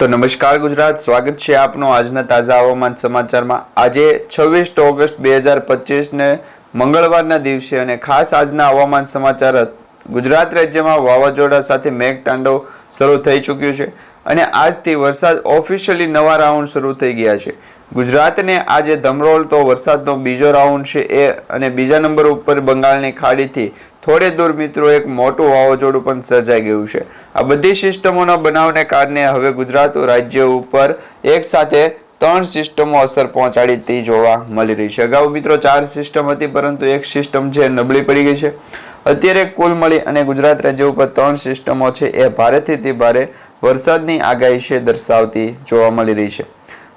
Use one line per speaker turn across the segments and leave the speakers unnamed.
તો નમસ્કાર ગુજરાત, સ્વાગત છે આપનું આજના તાજા હવામાન સમાચારમાં. આજે છવ્વીસ ઓગસ્ટ બે હજાર પચીસને મંગળવારના દિવસે અને ખાસ આજના હવામાન સમાચાર ગુજરાત રાજ્યમાં વાવાઝોડા સાથે મેઘતાંડવ શરૂ થઈ ચૂક્યું છે અને આજથી વરસાદ ઓફિશિયલી નવા રાઉન્ડ શરૂ થઈ ગયા છે. ગુજરાતને આજે ધમરોળ તો વરસાદનો બીજો રાઉન્ડ છે એ અને બીજા નંબર ઉપર બંગાળની ખાડીથી થોડે દૂર મિત્રો એક મોટું વાવાઝોડું પણ સર્જાઈ ગયું છે. આ બધી સિસ્ટમોના બનાવને કારણે હવે ગુજરાત રાજ્ય ઉપર એક સાથે ત્રણ સિસ્ટમો અસર પહોંચાડીતી જોવા મળી રહી છે. અગાઉ મિત્રો ચાર સિસ્ટમ હતી, પરંતુ એક સિસ્ટમ છે નબળી પડી ગઈ છે. અત્યારે કુલ મળી અને ગુજરાત રાજ્ય ઉપર ત્રણ સિસ્ટમો છે, એ ભારેથી તે ભારે વરસાદની આગાહી છે દર્શાવતી જોવા મળી રહી છે.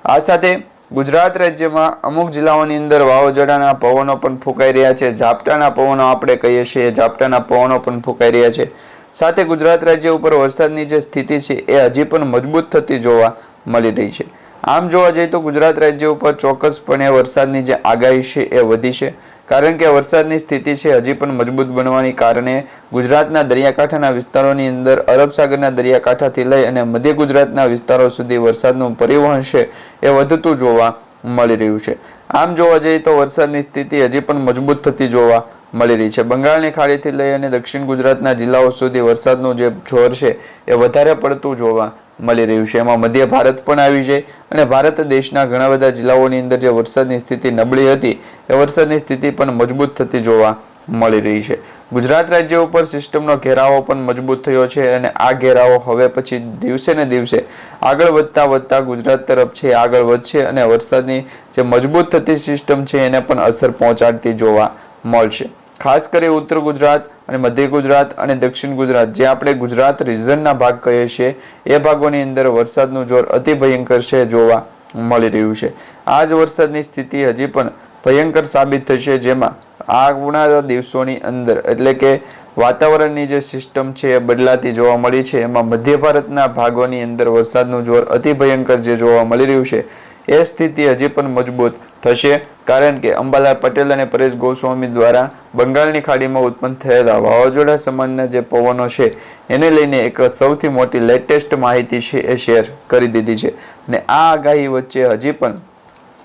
આ સાથે ગુજરાત રાજ્યમાં અમુક જિલ્લાઓની અંદર વાવાઝોડાના પવનો પણ ફૂંકાઈ રહ્યા છે. ઝાપટાના પવનો આપણે કહીએ છીએ. ઝાપટાના પવનો પણ ફૂંકાઈ રહ્યા છે. સાથે ગુજરાત રાજ્ય ઉપર વરસાદની જે સ્થિતિ છે એ હજી પણ મજબૂત થતી જોવા મળી રહી છે. આમ જોવા જઈએ તો ગુજરાત રાજ્ય ઉપર ચોક્કસપણે વરસાદની જે આગાહી છે એ વધી છે. કારણ કે વરસાદની સ્થિતિ છે, હજી પણ મજબૂત બનવાની કારણે ગુજરાતના દરિયાકાંઠાના વિસ્તારોની અંદર અરબ સાગરના દરિયાકાંઠાથી લઈ અને મધ્ય ગુજરાતના વિસ્તારો સુધી વરસાદનું પરિવહન છે, એ વધતું જોવા મળી રહ્યું છે. આમ જોવા જઈએ તો વરસાદની સ્થિતિ હજી પણ મજબૂત થતી જોવા મળી રહી છે. બંગાળની ખાડીથી લઈ અને દક્ષિણ ગુજરાતના જિલ્લાઓ સુધી વરસાદનું જે જોર છે, એ વધારે પડતું જોવા મળી રહ્યું છે. એમાં મધ્ય ભારત પણ આવી છે અને ભારત દેશના ઘણા બધા જિલ્લાઓની અંદર જે વરસાદની સ્થિતિ નબળી હતી, એ વરસાદની સ્થિતિ પણ મજબૂત થતી જોવા મળી રહી છે. ગુજરાત રાજ્ય ઉપર સિસ્ટમનો ઘેરાવો પણ મજબૂત થયો છે અને આ ઘેરાવો હવે પછી દિવસે ને દિવસે આગળ વધતા વધતા ગુજરાત તરફ છે, આગળ વધશે અને વરસાદની જે મજબૂત થતી સિસ્ટમ છે એને પણ અસર પહોંચાડતી જોવા મળશે. ખાસ કરી ઉત્તર ગુજરાત અને મધ્ય ગુજરાત અને દક્ષિણ ગુજરાત, જે આપણે ગુજરાત રિઝનના ભાગ કહીએ છીએ, એ ભાગોની અંદર વરસાદનું જોર અતિ ભયંકર છે જોવા મળી રહ્યું છે. આ જ વરસાદની સ્થિતિ હજી પણ ભયંકર સાબિત થશે જેમાં આવનારા દિવસોની અંદર, એટલે કે વાતાવરણની જે સિસ્ટમ છે એ બદલાતી જોવા મળી છે. એમાં મધ્ય ભારતના ભાગોની અંદર વરસાદનું જોર અતિ ભયંકર જે જોવા મળી રહ્યું છે. એ સ્થિતિ હજી પણ મજબૂત થશે, કારણ કે અંબાલાલ પટેલ અને પરેશ ગોસ્વામી દ્વારા બંગાળની ખાડીમાં ઉત્પન્ન થયેલા વાવાઝોડા સમાનના જે પવનો છે, એને લઈને એક સૌથી મોટી લેટેસ્ટ માહિતી છે એ શેર કરી દીધી છે. અને આ આગાહી વચ્ચે હજી પણ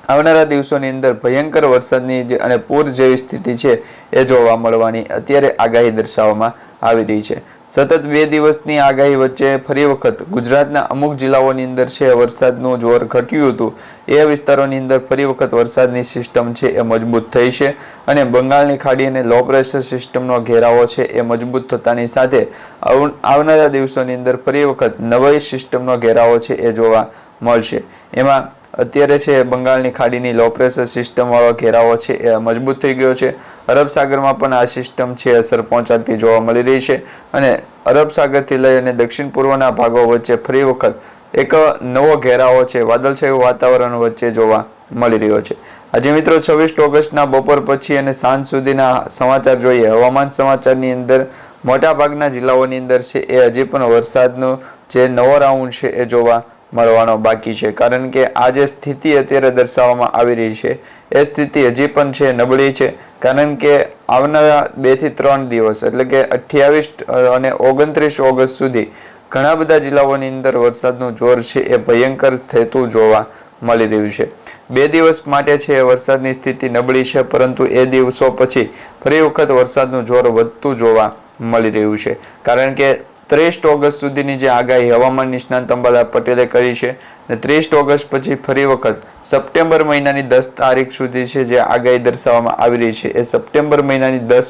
આવનારા દિવસોની અંદર ભયંકર વરસાદની જે અને પૂર જેવી સ્થિતિ છે એ જોવા મળવાની અત્યારે આગાહી દર્શાવવામાં આવી રહી છે. સતત બે દિવસની આગાહી વચ્ચે ફરી વખત ગુજરાતના અમુક જિલ્લાઓની અંદર છે વરસાદનું જોર ઘટ્યું હતું. એ વિસ્તારોની અંદર ફરી વખત વરસાદની સિસ્ટમ છે એ મજબૂત થઈ છે અને બંગાળની ખાડી અને લો પ્રેશર સિસ્ટમનો ઘેરાવો છે એ મજબૂત થતાની સાથે આવનારા દિવસોની અંદર ફરી વખત નવી સિસ્ટમનો ઘેરાવો છે એ જોવા મળશે. એમાં અત્યારે છે બંગાળની ખાડીની લો પ્રેશર સિસ્ટમવાળો ઘેરાવો છે, એ મજબૂત થઈ ગયો છે. અરબ સાગરમાં પણ આ સિસ્ટમ છે અસર પહોંચાડતી જોવા મળી રહી છે અને અરબ સાગરથી લઈ અને દક્ષિણ પૂર્વના ભાગો વચ્ચે ફરી વખત એક નવો ઘેરાવો છે, વાદળછાયું વાતાવરણ વચ્ચે જોવા મળી રહ્યો છે. આજે મિત્રો છવ્વીસ ઓગસ્ટના બપોર પછી અને સાંજ સુધીના સમાચાર જોઈએ. હવામાન સમાચારની અંદર મોટાભાગના જિલ્લાઓની અંદર છે, એ હજી પણ વરસાદનો જે નવો રાઉન્ડ છે, એ જોવા મળવાનો બાકી છે. કારણ કે આ જે સ્થિતિ અત્યારે દર્શાવવામાં આવી રહી છે, એ સ્થિતિ હજી પણ છે, નબળી છે. કારણ કે આવનારા બેથી ત્રણ દિવસ, એટલે કે અઠ્યાવીસ અને ઓગણત્રીસ ઓગસ્ટ સુધી ઘણા બધા જિલ્લાઓની અંદર વરસાદનું જોર છે, એ ભયંકર થતું જોવા મળી રહ્યું છે. બે દિવસ માટે છે વરસાદની સ્થિતિ નબળી છે, પરંતુ એ દિવસો પછી ફરી વખત વરસાદનું જોર વધતું જોવા મળી રહ્યું છે. કારણ કે ત્રીસ ઓગસ્ટ સુધીની જે આગાહી હવામાન નિષ્ણાંત અંબાલાલ પટેલે કરી છે અને ત્રેસઠ ઓગસ્ટ પછી ફરી વખત સપ્ટેમ્બર મહિનાની દસ તારીખ સુધી છે જે આગાહી દર્શાવવામાં આવી રહી છે. એ સપ્ટેમ્બર મહિનાની દસ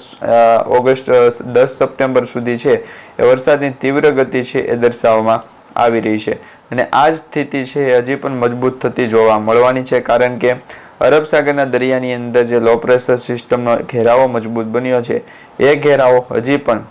ઓગસ્ટ દસ સપ્ટેમ્બર સુધી છે એ વરસાદની તીવ્ર ગતિ છે એ દર્શાવવામાં આવી રહી છે. અને આ જ સ્થિતિ છે એ હજી પણ મજબૂત થતી જોવા મળવાની છે કારણ કે અરબ સાગરના દરિયાની અંદર જે લો પ્રેશર સિસ્ટમનો ઘેરાવો મજબૂત બન્યો છે. એ ઘેરાવો હજી પણ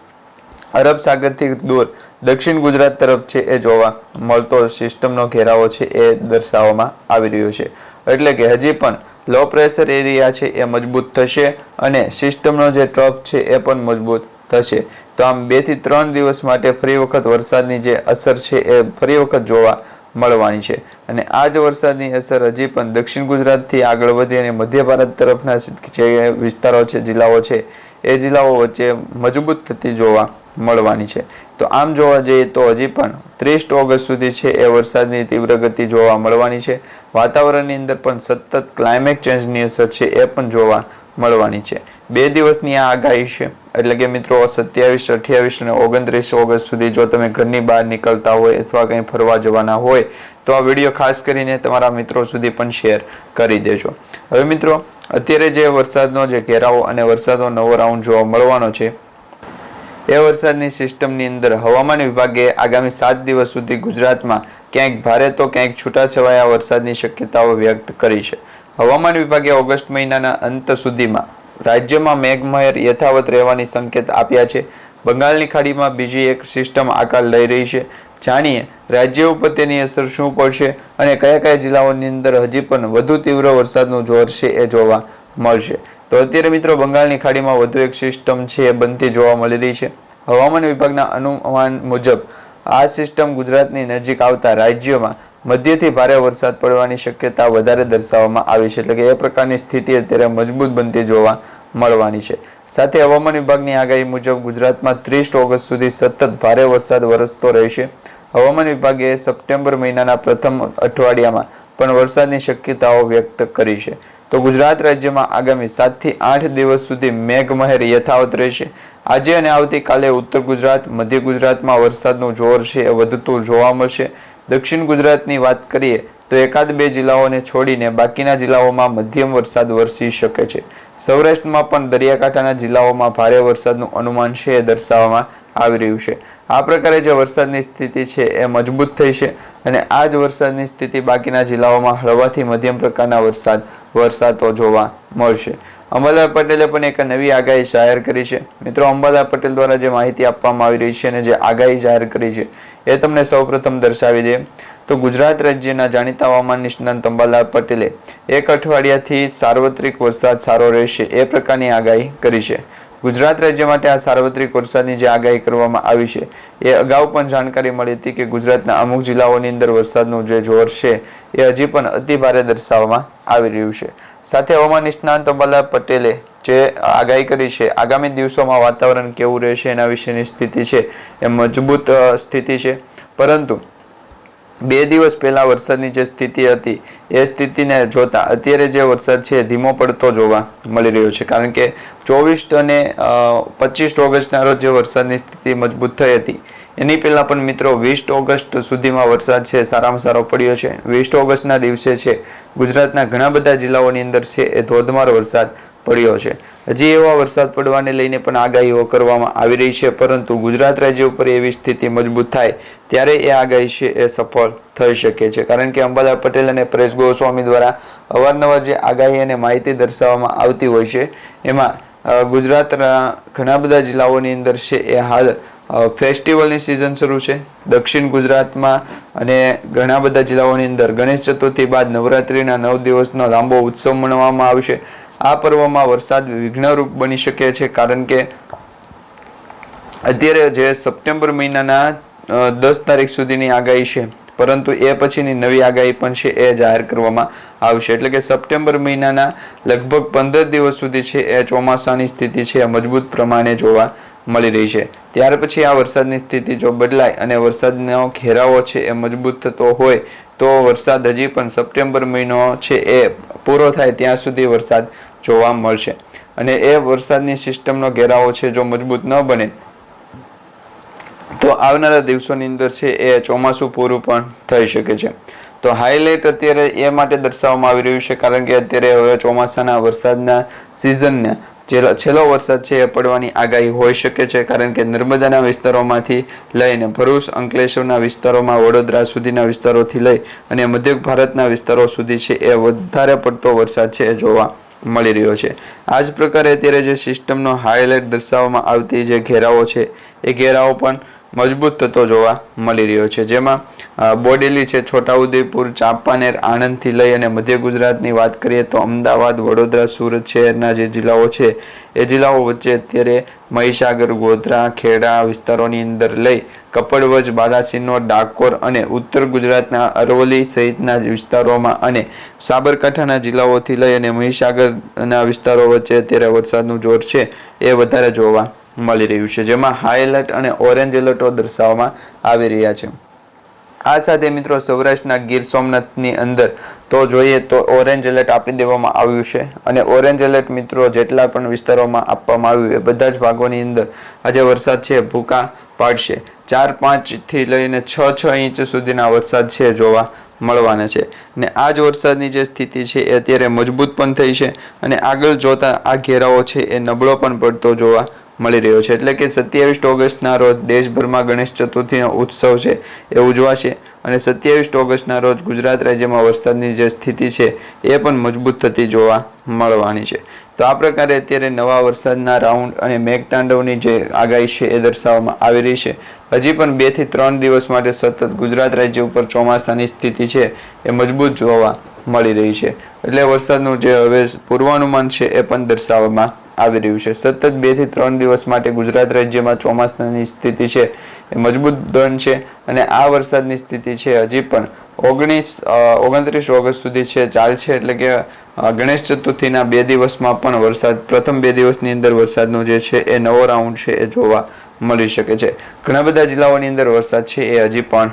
અરબ સાગરથી દૂર. દક્ષિણ ગુજરાત તરફ છે એ જોવા મળતો સિસ્ટમનો ઘેરાવો છે એ દર્શાવવામાં આવી રહ્યો છે. એટલે કે હજી પણ લો પ્રેશર એરિયા છે એ મજબૂત થશે અને સિસ્ટમનો જે ટ્રફ છે એ પણ મજબૂત થશે. તો આમ બેથી ત્રણ દિવસ માટે ફરી વખત વરસાદની જે અસર છે એ ફરી વખત જોવા મળવાની છે. અને આ જ વરસાદની અસર હજી પણ દક્ષિણ ગુજરાતથી આગળ વધી અને મધ્ય ભારત તરફના જે વિસ્તારો છે, જિલ્લાઓ છે, એ જિલ્લાઓ વચ્ચે મજબૂત થતી જોવા મળવાની છે. તો આમ જોવા જઈએ તો હજી પણ ત્રીસ ઓગસ્ટ સુધી છે એ વરસાદની તીવ્ર ગતિ જોવા મળવાની છે. વાતાવરણની અંદર પણ સતત ક્લાઇમેટ ચેન્જની અસર છે એ પણ જોવા મળવાની છે. બે દિવસની આ આગાહી છે. એટલે કે મિત્રો સત્યાવીસ, અઠ્યાવીસ અને ઓગણત્રીસ ઓગસ્ટ સુધી જો તમે ઘરની બહાર નીકળતા હોય અથવા કંઈ ફરવા જવાના હોય, તો આ વીડિયો ખાસ કરીને તમારા મિત્રો સુધી પણ શેર કરી દેજો. હવે મિત્રો, અત્યારે જે વરસાદનો જે ઘેરાવો અને વરસાદનો નવો રાઉન્ડ જોવા મળવાનો છે એ વરસાદની સિસ્ટમની અંદર હવામાન વિભાગે આગામી સાત દિવસ સુધી ગુજરાતમાં ક્યાંક ભારે તો ક્યાંક છૂટાછવાયા વરસાદની શક્યતાઓ વ્યક્ત કરી છે. હવામાન વિભાગે ઓગસ્ટ મહિનાના અંત સુધીમાં રાજ્યમાં મેઘમહેર યથાવત રહેવાની સંકેત આપ્યા છે. બંગાળની ખાડીમાં બીજી એક સિસ્ટમ આકાર લઈ રહી છે. જાણીએ રાજ્ય ઉપર તેની અસર શું પડશે અને કયા કયા જિલ્લાઓની અંદર હજી પણ વધુ તીવ્ર વરસાદનું જોર છે એ જોવા મળશે. તો અત્યારે મિત્રો બંગાળની ખાડીમાં વધુ એક સિસ્ટમ છે એ બનતી જોવા મળી રહી છે. હવામાન વિભાગના અનુમાન મુજબ આ સિસ્ટમ ગુજરાતની નજીક આવતા રાજ્યોમાં મધ્યથી ભારે વરસાદ પડવાની શક્યતા વધારે દર્શાવવામાં આવી છે. એટલે કે એ પ્રકારની સ્થિતિ અત્યારે મજબૂત બનતી જોવા મળવાની છે. સાથે હવામાન વિભાગની આગાહી મુજબ ગુજરાતમાં ત્રીસ ઓગસ્ટ સુધી સતત ભારે વરસાદ વરસતો રહેશે. હવામાન વિભાગે સપ્ટેમ્બર મહિનાના પ્રથમ અઠવાડિયામાં પણ વરસાદની શક્યતાઓ વ્યક્ત કરી છે. તો ગુજરાત રાજ્યમાં આગામી સાતથી આઠ દિવસ સુધી મેઘમહેર યથાવત રહેશે. આજે અને આવતીકાલે ઉત્તર ગુજરાત, મધ્ય ગુજરાતમાં વરસાદનું જોર છે એ વધતું જોવા મળશે. દક્ષિણ ગુજરાતની વાત કરીએ તો એકાદ બે જિલ્લાઓને છોડીને બાકીના જિલ્લાઓમાં મધ્યમ વરસાદ વરસી શકે છે. સૌરાષ્ટ્રમાં પણ દરિયાકાંઠાના જિલ્લાઓમાં ભારે વરસાદનું અનુમાન છે એ દર્શાવવામાં આવી રહ્યું છે. આ પ્રકારે જે વરસાદની સ્થિતિ છે એ મજબૂત થઈ છે અને આ જ વરસાદની સ્થિતિ બાકીના જિલ્લાઓમાં હળવાથી મધ્યમ પ્રકારના વરસાદ, વરસાતો જોવા મળશે. અંબાલાલ પટેલે પણ એક નવી આગાહી જાહેર કરી છે. મિત્રો, અંબાલાલ પટેલ દ્વારા જે માહિતી આપવામાં આવી રહી છે અને જે આગાહી જાહેર કરી છે એ તમને સૌપ્રથમ દર્શાવી દે. તો ગુજરાત રાજ્યના જાણીતા હવામાન નિષ્ણાંત અંબાલાલ પટેલે એક અઠવાડિયાથી સાર્વત્રિક વરસાદ સારો રહેશે એ પ્રકારની આગાહી કરી છે. ગુજરાત રાજ્ય માટે આ સાર્વત્રિક વરસાદની જે આગાહી કરવામાં આવી છે, એ અગાઉ પણ જાણકારી મળી હતી કે ગુજરાતના અમુક જિલ્લાઓની અંદર વરસાદનું જે જોર છે, એ હજી પણ અતિ ભારે દર્શાવવામાં આવી રહ્યું છે. સાથે હવામાન નિષ્ણાંત અંબાલા પટેલે જે આગાહી કરી છે, આગામી દિવસોમાં વાતાવરણ કેવું રહેશે એના વિશેની સ્થિતિ છે, એ મજબૂત સ્થિતિ છે. પરંતુ બે દિવસ પહેલાં વરસાદની જે સ્થિતિ હતી, એ સ્થિતિને જોતા અત્યારે જે વરસાદ છે ધીમો પડતો જોવા મળી રહ્યો છે. કારણ કે ચોવીસ અને પચીસ ઓગસ્ટના રોજ જે વરસાદની સ્થિતિ મજબૂત થઈ હતી, એની પહેલાં પણ મિત્રો વીસ ઓગસ્ટ સુધીમાં વરસાદ છે, સારામાં સારો પડ્યો છે. વીસ ઓગસ્ટના દિવસે છે, ગુજરાતના ઘણા બધા જિલ્લાઓની અંદર છે, એ ધોધમાર વરસાદ પડ્યો છે. હજી એવા વરસાદ પડવાને લઈને પણ આગાહીઓ કરવામાં આવી રહી છે, પરંતુ ગુજરાત રાજ્ય ઉપર એવી સ્થિતિ મજબૂત થાય, ત્યારે એ આગાહી છે, એ સફળ થઈ શકે છે. કારણ કે અંબાલા પટેલ અને પરેશ ગોસ્વામી દ્વારા અવારનવાર જે આગાહી અને માહિતી દર્શાવવામાં આવતી હોય છે, એમાં ગુજરાતના ઘણા બધા જિલ્લાઓની અંદર છે એ હાલ ફેસ્ટિવલની સિઝન શરૂ છે. દક્ષિણ ગુજરાતમાં અને ઘણા બધા જિલ્લાઓની અંદર ગણેશ ચતુર્થી બાદ નવરાત્રિના નવ દિવસનો લાંબો ઉત્સવ મનાવવામાં આવશે. આ પર્વમાં વરસાદ વિઘ્નરૂપ બની શકે છે કારણ કે અત્યારે જે સપ્ટેમ્બર મહિનાના દસ તારીખ સુધીની આગાહી છે. પરંતુ એ પછીની નવી આગાહી પણ છે, એ જાહેર કરવામાં આવશે. એટલે કે સપ્ટેમ્બર મહિનાના લગભગ પંદર દિવસ સુધી છે, એ ચોમાસાની સ્થિતિ છે મજબૂત પ્રમાણે જોવા મળી રહી છે. ત્યાર પછી આ વરસાદની સ્થિતિ જો બદલાય અને વરસાદનો ઘેરાવો છે, એ મજબૂત થતો હોય, તો વરસાદ હજી પણ સપ્ટેમ્બર મહિનો છે, એ પૂરો થાય ત્યાં સુધી વરસાદ જોવા મળશે. અને એ વરસાદની સિસ્ટમનો ઘેરાવો છે, જો મજબૂત ન બને તો આવનારા દિવસોની અંદર છે એ ચોમાસું પૂરું પણ થઈ શકે છે. તો હાઇલાઇટ અત્યારે એ માટે દર્શાવવામાં આવી રહ્યું છે કારણ કે અત્યારે હવે ચોમાસાના વરસાદના સિઝનને છેલ્લો વરસાદ છે એ પડવાની આગાહી હોઈ શકે છે કારણ કે નર્મદાના વિસ્તારોમાંથી લઈને ભરૂચ, અંકલેશ્વરના વિસ્તારોમાં, વડોદરા સુધીના વિસ્તારોથી લઈ અને મધ્ય ભારતના વિસ્તારો સુધી છે એ વધારે પડતો વરસાદ છે એ જોવા મળી રહ્યો છે. આ જ પ્રકારે અત્યારે જે સિસ્ટમનો હાઇલાઇટ દર્શાવવામાં આવતી જે ઘેરાઓ છે, એ ઘેરાઓ પણ મજબૂત થતો જોવા મળી રહ્યો છે. જેમાં બોડેલી છે, છોટાઉદેપુર, ચાંપાનેર, આણંદથી લઈ અને મધ્ય ગુજરાતની વાત કરીએ તો અમદાવાદ, વડોદરા, સુરત શહેરના જે જિલ્લાઓ છે, એ જિલ્લાઓ વચ્ચે અત્યારે મહીસાગર, ગોધરા, ખેડા વિસ્તારોની અંદર લઈ કપડવજ, બાલાસિનોર, ડાકોર અને ઉત્તર ગુજરાતના અરવલ્લી સહિતના વિસ્તારોમાં અને સાબરકાંઠાના જિલ્લાઓથી લઈ અને મહીસાગરના વિસ્તારો વચ્ચે અત્યારે વરસાદનું જોર છે, એ વધારે જોવા મળી રહ્યું છે, જેમાં હાઈ એલર્ટ અને ઓરેન્જ એલર્ટો દર્શાવવામાં આવી રહ્યા છે. આ સાથે મિત્રો સૌરાષ્ટ્રના ગીર સોમનાથની અંદર તો જોઈએ તો ઓરેન્જ એલર્ટ આપી દેવામાં આવ્યું છે અને ઓરેન્જ એલર્ટ મિત્રો જેટલા પણ વિસ્તારોમાં આપવામાં આવ્યું એ બધા જ ભાગોની અંદર આજે વરસાદ છે, ભૂકા પાડશે. ચાર પાંચથી લઈને છ છ ઇંચ સુધીના વરસાદ છે જોવા મળવાના છે. ને આ જ વરસાદની જે સ્થિતિ છે એ અત્યારે મજબૂત પણ થઈ છે અને આગળ જોતા આ ઘેરાઓ છે એ નબળો પણ પડતો જોવા મળી રહ્યો છે. એટલે કે સત્યાવીસ ઓગસ્ટના રોજ દેશભરમાં ગણેશ ચતુર્થીનો ઉત્સવ છે એ ઉજવાશે અને સત્યાવીસ ઓગસ્ટના રોજ ગુજરાત રાજ્યમાં વરસાદની જે સ્થિતિ છે એ પણ મજબૂત થતી જોવા મળવાની છે. તો આ પ્રકારે અત્યારે નવા વરસાદના રાઉન્ડ અને મેઘતાંડવની જે આગાહી છે એ દર્શાવવામાં આવી રહી છે. હજી પણ બેથી ત્રણ દિવસ માટે સતત ગુજરાત રાજ્ય ઉપર ચોમાસાની સ્થિતિ છે એ મજબૂત જોવા મળી રહી છે. એટલે વરસાદનું જે હવે પૂર્વાનુમાન છે એ પણ દર્શાવવામાં આવી રહ્યું છે. સતત બેથી ત્રણ દિવસ માટે ગુજરાત રાજ્યમાં ચોમાસાની સ્થિતિ છે એ મજબૂત ધન છે અને આ વરસાદની સ્થિતિ છે હજી પણ. ઓગણીસ ઓગણત્રીસ ઓગસ્ટ સુધી છે, ચાલશે એટલે કે ગણેશ ચતુર્થીના બે દિવસમાં પણ વરસાદ, પ્રથમ બે દિવસની અંદર વરસાદનો જે છે એ નવો રાઉન્ડ છે એ જોવા મળી શકે છે. ઘણા બધા જિલ્લાઓની અંદર વરસાદ છે એ હજી પણ